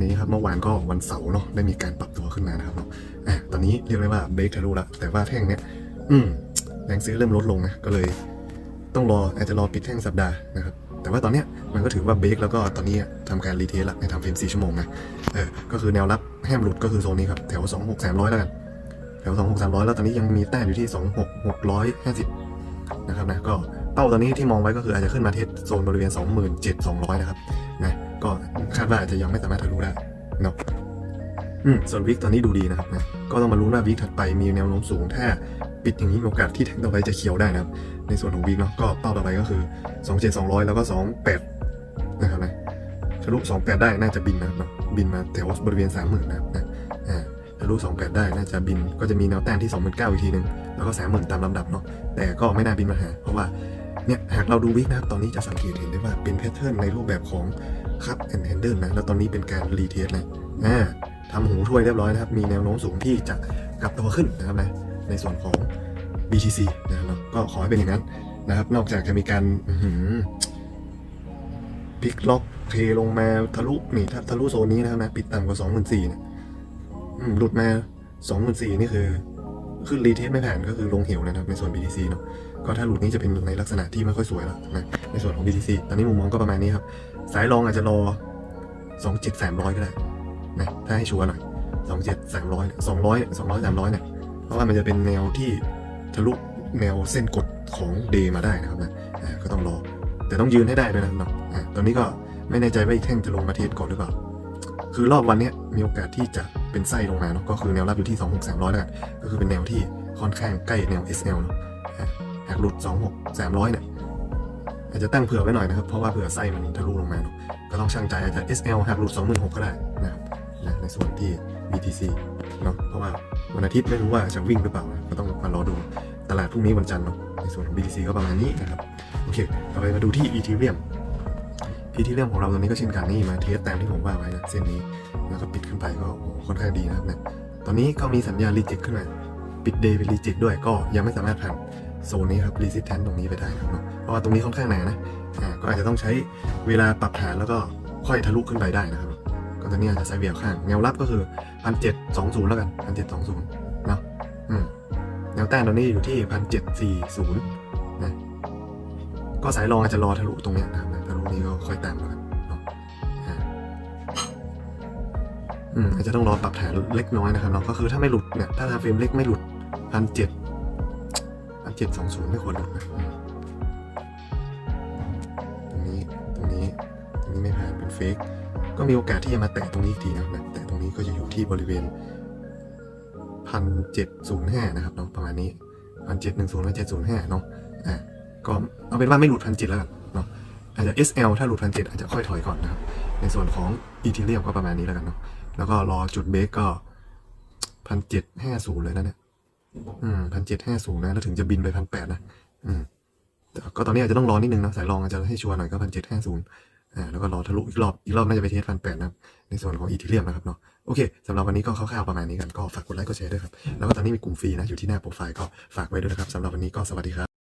นี้ครับเมื่อวานก็วันเสาร์เนาะได้มีการปรับตัวขึ้นมานะครับเนาะอะตอนนี้เรียกได้ว่าเบรกทะลุละแต่ว่าแท่งเนี้ยอืมแรงซื้อเริ่มลดลงนะก็เลย ต้องรออาจจะรอปิดแท่งสัปดาห์นะครับแต่ว่าตอนเนี้ยมันก็ถือว่าเบรกแล้วก็ตอนนี้ทำการรีเทสละในทำเฟรม4ชั่วโมงนะเออก็คือแนวรับห้ามหลุดก็คือโซนนี้ครับแถว2 6 3 0 0แล้วกันแถว2 6 3 0 0แล้วตอนนี้ยังมีแต้มอยู่ที่2 6 650นะครับนะก็เป้าตอนนี้ที่มองไว้ก็คืออาจจะขึ้นมาเทสโซนบริเวณ 27,200 นะครับนะก็ คาดว่าอาจจะยังไม่สามารถทะลุได้เนาะอืมส่วนวิกตอนนี้ดูดีนะครับนะก็ต้องมาลุ้นว่าวิกถัดไปมีแนวโน้มสูง ถ้าปิดอย่างนี้มีโอกาสที่แท่งต่อไปจะเขียวได้นะครับ ในส่วนของวีคเนาะก็เป้าต่อไปก็คือ2 7 200 แล้วก็28นะครับนะทะลุ28 ได้น่าจะบินนะครับเนาะบินมาแถวบริเวณ 30,000นะครับนะอ่าทะลุ28 ได้น่าจะบินก็จะมีแนวต้มที่29,000อีกทีนึงแล้วก็30,000ตามลำดับเนาะแต่ก็ไม่น่าบินมาหา เพราะว่า เนี่ยหากเราดูวิกนะครับตอนนี้จะสังเกตเห็นได้ว่าเป็นแพทเทิร์นในรูปแบบของคัพแอนด์แฮนเดิลนะ แล้วตอนนี้เป็นการรีเทสเลยอ่าทำหูถ้วยเรียบร้อยนะครับ มีแนวโน้มสูงที่จะกลับตัวขึ้นนะครับนะในส่วนของ BTC นะครับก็ขอให้เป็นอย่างนั้นนะครับ นอกจากจะมีการพลิกล็อกเทลงมาทะลุนี่ทะลุโซนนี้นะครับนะปิดต่ำกว่าสองหมื่นสี่หลุดมาสองหมื่นสี่นี่คือ ขึ้นรีเทสไม่ผ่านก็คือลงเหวนะครับในส่วน BTC เนาะก็ถ้าหลุดนี้จะเป็นในลักษณะที่ไม่ค่อยสวยแล้วนะในส่วนของ BTC ตอนนี้มุมมองก็ประมาณนี้ครับสายรองอาจจะรอสองเจ็ดสามร้อยก็ได้นะถ้าให้ชัวร์หน่อยสองเจ็ดสามร้อยสองร้อยเนี่ยเพราะว่ามันจะเป็นแนวที่ทะลุแนวเส้นกดของเดมาได้นะครับนะอ่าก็ต้องรอ แต่ต้องยืนให้ได้ด้วยนะครับเนาะตอนนี้ก็ไม่แน่ใจว่าอีกแท่งจะลงมาเทสก่อนหรือเปล่า คือรอบวันนี้มีโอกาสที่จะ เป็นไส้ลงมาเนาะก็คือแนวรับอยู่ที่ 2 6 3 0 0แล้วกันก็คือเป็นแนวที่ค่อนข้างใกล้แนว SL เนาะหากหลุด 2 6 300 เนี่ยอาจจะตั้งเผื่อไว้หน่อยนะครับ เพราะว่าเผื่อไส้มันทะลุลงมาเนาะก็ต้องช่างใจอาจจะ SL หากหลุด 26,000 ก็ได้นะครับนะในส่วนที่ BTC เนาะเพราะว่าวันอาทิตย์ไม่รู้ว่าจะวิ่งหรือเปล่านะก็ต้องมารอดูตลาดพรุ่งนี้วันจันทร์เนาะในส่วนของ BTC ก็ประมาณนี้นะครับโอเคต่อไปมาดูที่ Ethereum Ethereum ของเราตอนนี้ก็เช่นกันนี่มาเทสตามที่ผมว่าไว้นะเส้นนี้แล้วก็ปิดขึ้นไปก็โอ้ค่อนข้างดีนะครับเนะตอนนี้ก็มีสัญญาณรีเจ็คขึ้นมา ปิดเดย์เป็นรีเจ็คด้วยก็ยังไม่สามารถผ่านโซนนี้ครับรีสิ t แทนตรงนี้ไปได้นะครับเพราะว่าตรงนี้ค่อนข้างหนานะอ่าก็อาจจะต้องใช้เวลาปรับฐานแล้วก็ค่อยทะลุขึ้นไปได้นะครับ ก็ตอนนี้อาจจะใช้เวียข้างแนวรับก็คือพันเจ็ดสองศูนย์แล้วกันพันเจ็ดสองศูนย์เนาะอืมแนวต้านตอนนี้อยู่ที่พันเจ็ดสี่ศูนย์นะก็สายรองอาจจะรอทะลุตรงเนี้ยนะครับ นะทะลุนี้ก็ค่อยตามแล้วกันเนาะอ่าอืมอาจจะต้องรอปรับฐานเล็กน้อยนะครับเนาะก็คือถ้าไม่หลุดเนี่ยถ้าทาเฟรมเล็กไม่หลุดพันเจ็ดพันเจ็ดสองศูนย์ไม่ควรหลุดนะตรงนี้ตรงนี้ตรงนี้ไม่ผ่านเป็นเฟกก็มีโอกาสที่จะมาแตะตรงนี้อีกทีนะแตะตรงนี้ก็จะอยู่ที่บริเวณพันเจ็ดศูนย์ห้านะครับเนาะประมาณนี้พันเจ็ดหนึ่งศูนย์พันเจ็ดศูนย์ห้าเนาะอ่าก็เอาเป็นว่าไม่หลุดพันเจ็ดแล้วกัน อาจจะ SL ถ้าหลุดพันเจ็ดอาจจะค่อยถอยก่อนนะครับ ในส่วนของ Ethereum ก็ประมาณนี้แล้วกันเนาะแล้วก็รอจุดเบรกก็พันเจ็ดห้าศูนย์เลยนะเนี่ยอืมพันเจ็ดห้าศูนย์นะ แล้วถึงจะบินไปพันแปดนะ อืมก็ตอนนี้อาจจะต้องรอนิดนึงนะสายรองอาจจะให้ชัวร์หน่อยก็พันเจ็ดห้าศูนย์อ่าแล้วก็รอทะลุอีกรอบอีกรอบน่าจะไปเทสพันแปดนะในส่วนของ Ethereum นะครับเนาะโอเคสำหรับวันนี้ก็คร่าวๆประมาณนี้กันก็ฝากกดไลค์กดแชร์ด้วยครับแล้วก็ตอนนี้มีกลุ่มฟรีนะอยู่ที่หน้าโปรไฟล์ก็ฝากไว้ด้วยนะครับสำหรับวันนี้ก็สวัสดีครับ